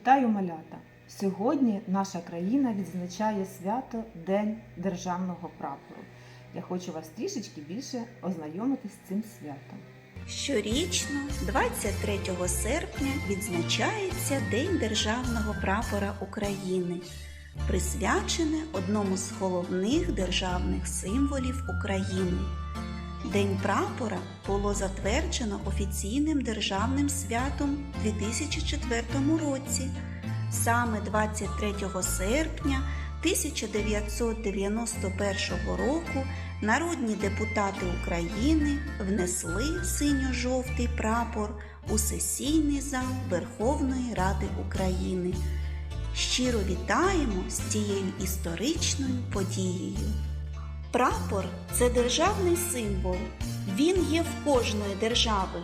Вітаю малята! Сьогодні наша країна відзначає свято День Державного прапору. Я хочу вас трішечки більше ознайомити з цим святом. Щорічно, 23 серпня, відзначається День Державного прапора України, присвячене одному з головних державних символів України. День прапора було затверджено офіційним державним святом у 2004 році. Саме 23 серпня 1991 року народні депутати України внесли синьо-жовтий прапор у сесійний зал Верховної Ради України. Щиро вітаємо з цією історичною подією. Прапор це державний символ. Він є в кожної держави.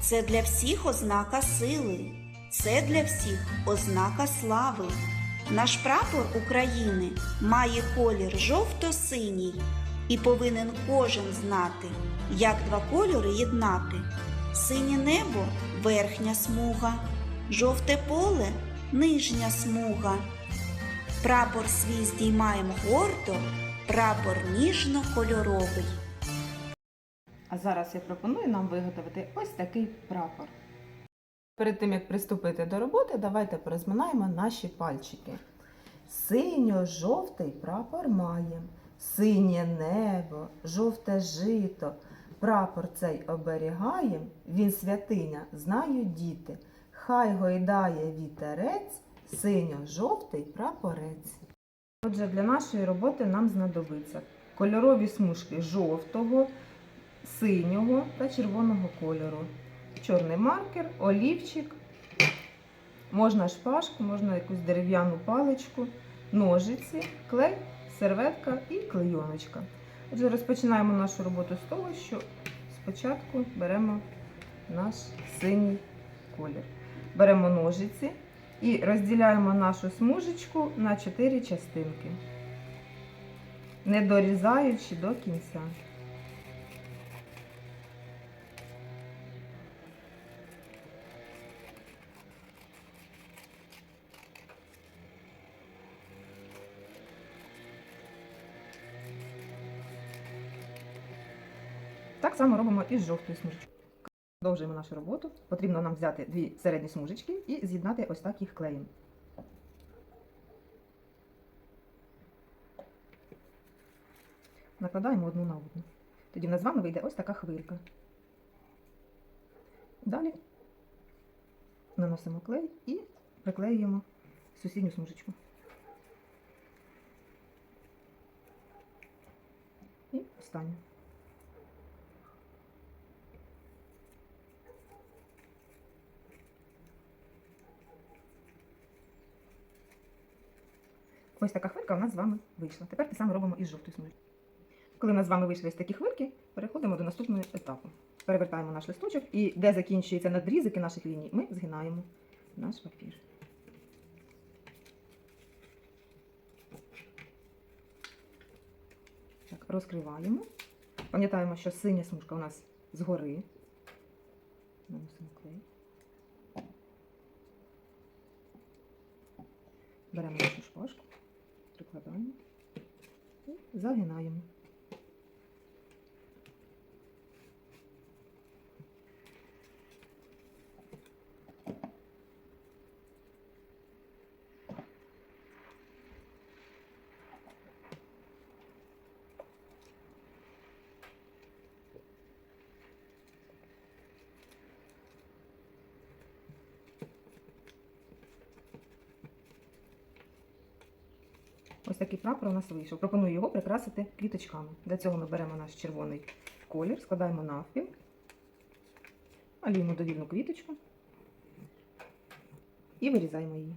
Це для всіх ознака сили, це для всіх ознака слави. Наш прапор України має колір жовто-синій і повинен кожен знати, як два кольори єднати. Синє небо верхня смуга, жовте поле нижня смуга. Прапор свій здіймаємо гордо, прапор ніжно-кольоровий. А зараз я пропоную нам виготовити ось такий прапор. Перед тим як приступити до роботи, давайте порозминаємо наші пальчики. Синьо-жовтий прапор маєм, синє небо, жовте жито. Прапор цей оберігаєм, він святиня, знають діти. Хай гойдає вітерець, синьо-жовтий прапорець. Отже, для нашої роботи нам знадобиться кольорові смужки жовтого, синього та червоного кольору, чорний маркер, олівчик, можна шпажку, можна якусь дерев'яну паличку, ножиці, клей, серветка і клейоночка. Отже, розпочинаємо нашу роботу з того, що спочатку беремо наш синій колір. Беремо ножиці і розділяємо нашу смужечку на 4 частинки, не дорізаючи до кінця. Так само робимо і з жовтою смужечкою. Продовжуємо нашу роботу. Потрібно нам взяти дві середні смужечки і з'єднати ось так їх клеєм. Накладаємо одну на одну. Тоді в нас з вами вийде ось така хвилька. Далі наносимо клей і приклеюємо сусідню смужечку. І останню. Ось така хвилька у нас з вами вийшла. Тепер те саме робимо із жовтою смужкою. Коли в нас з вами вийшли ось такі хвильки, переходимо до наступного етапу. Перевертаємо наш листочок і де закінчуються надрізики наших ліній, ми згинаємо наш папір. Так, розкриваємо. Пам'ятаємо, що синя смужка у нас згори. Наносимо клей. Беремо нашу шпажку, прикладаємо і загинаємо. Ось такий прапор у нас вийшов. Пропоную його прикрасити квіточками. Для цього ми беремо наш червоний колір, складаємо навпіл, малюємо довільну квіточку і вирізаємо її.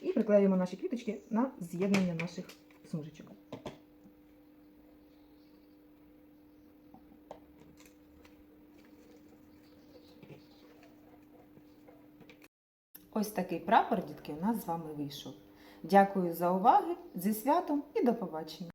І приклеюємо наші квіточки на з'єднання наших смужечок. Ось такий прапор, дітки, у нас з вами вийшов. Дякую за увагу, зі святом і до побачення!